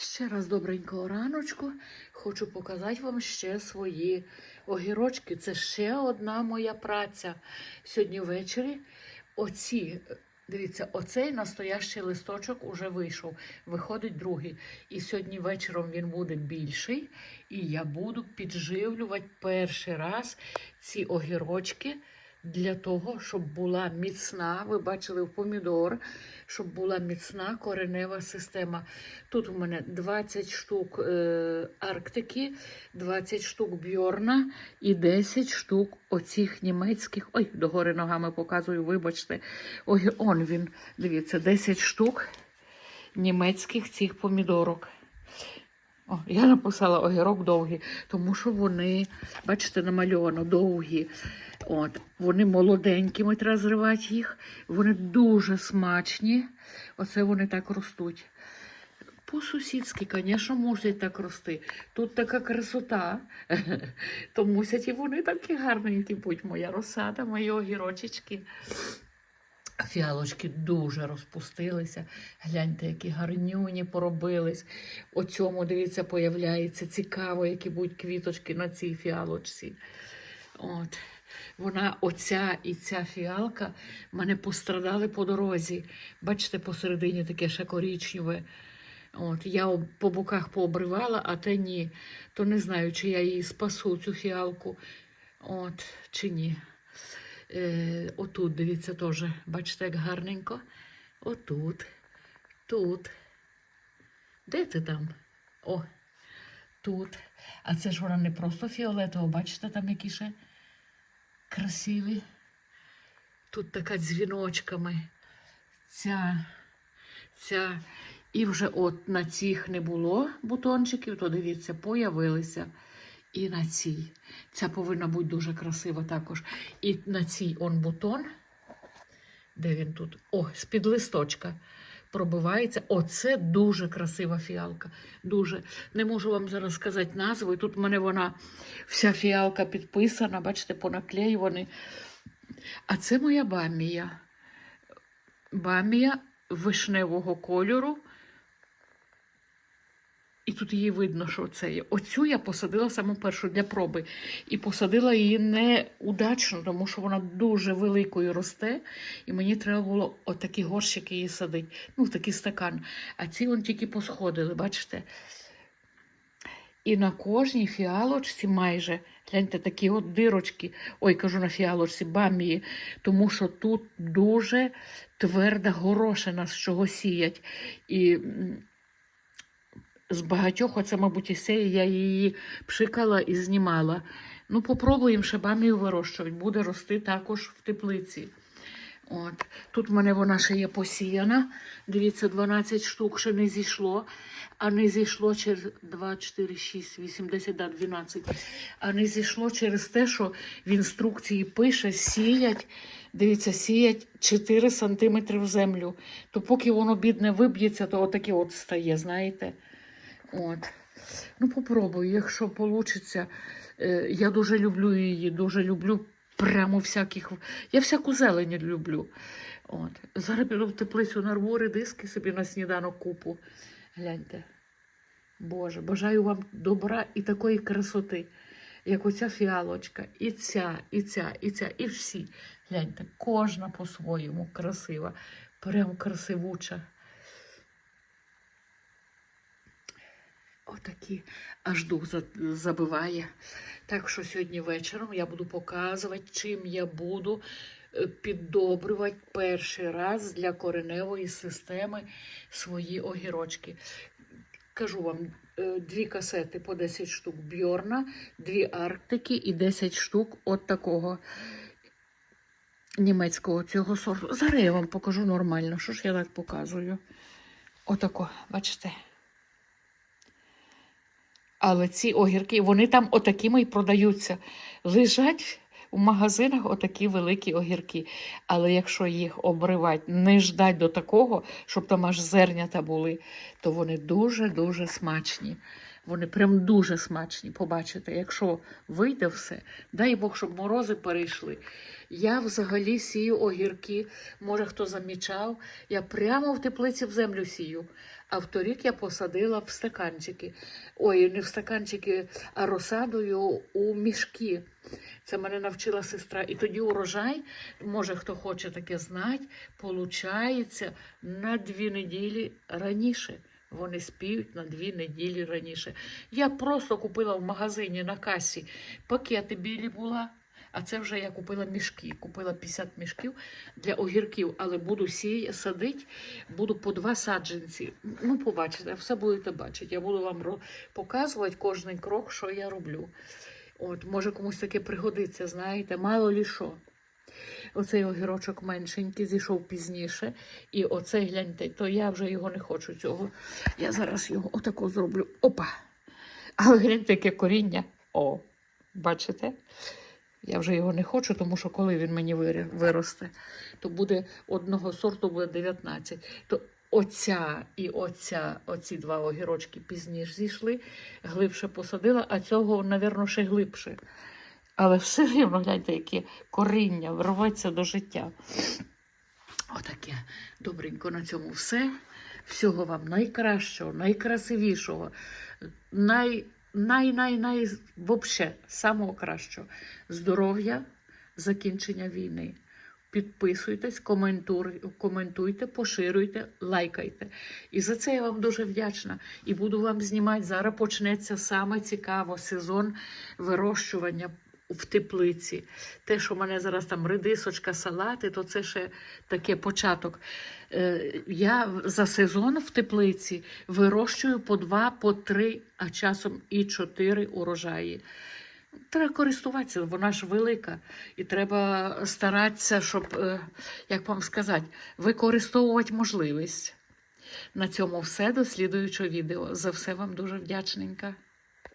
Ще раз добренького раночку. Хочу показати вам ще свої огірочки. Це ще одна моя праця. Сьогодні ввечері оці, дивіться, оцей настоящий листочок уже вийшов. Виходить другий. І сьогодні вечором він буде більший. І я буду підживлювати перший раз ці огірочки. Для того, щоб була міцна, ви бачили в помідор, щоб була міцна коренева система. Тут у мене 20 штук е, Арктики, 20 штук Бьорна і 10 штук оцих німецьких. Ой, догори ногами показую, вибачте. Ой, он він, дивіться, 10 штук німецьких цих помідорок. О, я написала огірок довгий, тому що вони, бачите, намальовано довгі. От, вони молоденькими, треба зривати їх. Вони дуже смачні. Оце вони так ростуть. По-сусідськи, звісно, мусять так рости. Тут така красота, то мусять і вони такі гарненькі будь моя розсада, мої огірочечки. Фіалочки дуже розпустилися. Гляньте, які гарнюні поробились. У цьому, дивіться, появляється цікаво, які будуть квіточки на цій фіалочці. От. Вона, оця і ця фіалка, мене пострадали по дорозі. Бачите, посередині таке ще корічневе. От, я по боках пообривала, а те ні. То не знаю, чи я її спасу, цю фіалку, от, чи ні. Е, отут, дивіться, теж, бачите, як гарненько. Отут, тут. Де ти там? О, тут. А це ж вона не просто фіолетова, бачите, там які ще красиві. Тут така дзвіночками. Ця, ця. І вже от на цих не було бутончиків, то дивіться, появилися. І на цій. Ця повинна бути дуже красива також. І на цій он бутон. Де він тут? О, з-під листочка пробивається. Оце дуже красива фіалка. Дуже. Не можу вам зараз сказати назву. Тут в мене вона вся фіалка підписана, бачите, понаклеювані. А це моя бамія. Бамія вишневого кольору. І тут її видно, що це є. Оцю я посадила саму першу для проби. І посадила її неудачно, тому що вона дуже великою росте. І мені треба було отакі горщики її садити. Ну, такий стакан. А ці вон тільки посходили, бачите? І на кожній фіалочці майже, гляньте, такі от дирочки, ой, кажу на фіалочці, бамії, тому що тут дуже тверда горошина, з чого сіять. І з багатьох, оце, мабуть, цієї я її пшикала і знімала. Ну, попробуємо ще бамію вирощувати. Буде рости також в теплиці. От. Тут в мене вона ще є посіяна. Дивіться, 12 штук ще не зійшло. А не зійшло через 2, 4, 6, 8, 10, да, 12. А не зійшло через те, що в інструкції пише сіять. Дивіться, сіять 4 сантиметри в землю. То поки воно бідне виб'ється, то отаке от стає, знаєте. От. Ну, попробую, якщо вийде. Я дуже люблю її, дуже люблю прямо всяких. Я всяку зелень люблю. От. Зараз піду в теплицю нарву редиски собі на сніданок купу. Гляньте. Боже, бажаю вам добра і такої красоти, як оця фіалочка, і ця, і ця, і ця, і всі. Гляньте, кожна по-своєму красива, прям красивуча. Отакі аж дух забиває. Так що сьогодні вечором я буду показувати, чим я буду е, піддобрювати перший раз для кореневої системи свої огірочки. Кажу вам, е, дві касети по 10 штук Бьорна, дві Арктики і 10 штук от такого німецького цього сорту. Зараз я вам покажу нормально. Що ж я так показую? Отако, бачите? Але ці огірки, вони там отакими і продаються. Лежать у магазинах отакі великі огірки. Але якщо їх обривати, не ждать до такого, щоб там аж зернята були, то вони дуже-дуже смачні. Вони прям дуже смачні. Побачите, якщо вийде все, дай Бог, щоб морози перейшли. Я взагалі сію огірки. Може, хто замічав, я прямо в теплиці в землю сію. А вторік я посадила в стаканчики. Ой, не в стаканчики, а розсадою у мішки. Це мене навчила сестра. І тоді урожай, може хто хоче таке знати, получається на дві неділі раніше. Вони спіють на дві неділі раніше. Я просто купила в магазині на касі пакети білі була. А це вже я купила мішки. Купила 50 мішків для огірків, але буду сій, садити, буду по два саджанці. Ну, побачите, все будете бачити. Я буду вам показувати кожен крок, що я роблю. От, може комусь таке пригодиться, знаєте, мало лі що. Оцей огірочок меншенький зійшов пізніше. І оцей гляньте, то я вже його не хочу цього. Я зараз його отако зроблю. Опа! Але гляньте, яке коріння. О, бачите? Я вже його не хочу, тому що коли він мені виросте, то буде одного сорту буде 19. То оця і оця, оці два огірочки пізніше зійшли, глибше посадила, а цього, напевно, ще глибше. Але все рівно, гляньте, яке коріння рветься до життя. Отаке. Добренько на цьому все. Всього вам найкращого, найкрасивішого, най, най, най, най, вообще, самого кращого. Здоров'я, закінчення війни. Підписуйтесь, коментуйте, поширюйте, лайкайте. І за це я вам дуже вдячна. І буду вам знімати. Зараз почнеться саме цікаво сезон вирощування в теплиці. Те, що в мене зараз там редисочка, салати, то це ще таке початок. Е, Я за сезон в теплиці вирощую по два, по три, а часом і чотири урожаї. Треба користуватися, вона ж велика. І треба старатися, щоб, е, як вам сказати, використовувати можливість. На цьому все до слідуючого відео. За все вам дуже вдячненька.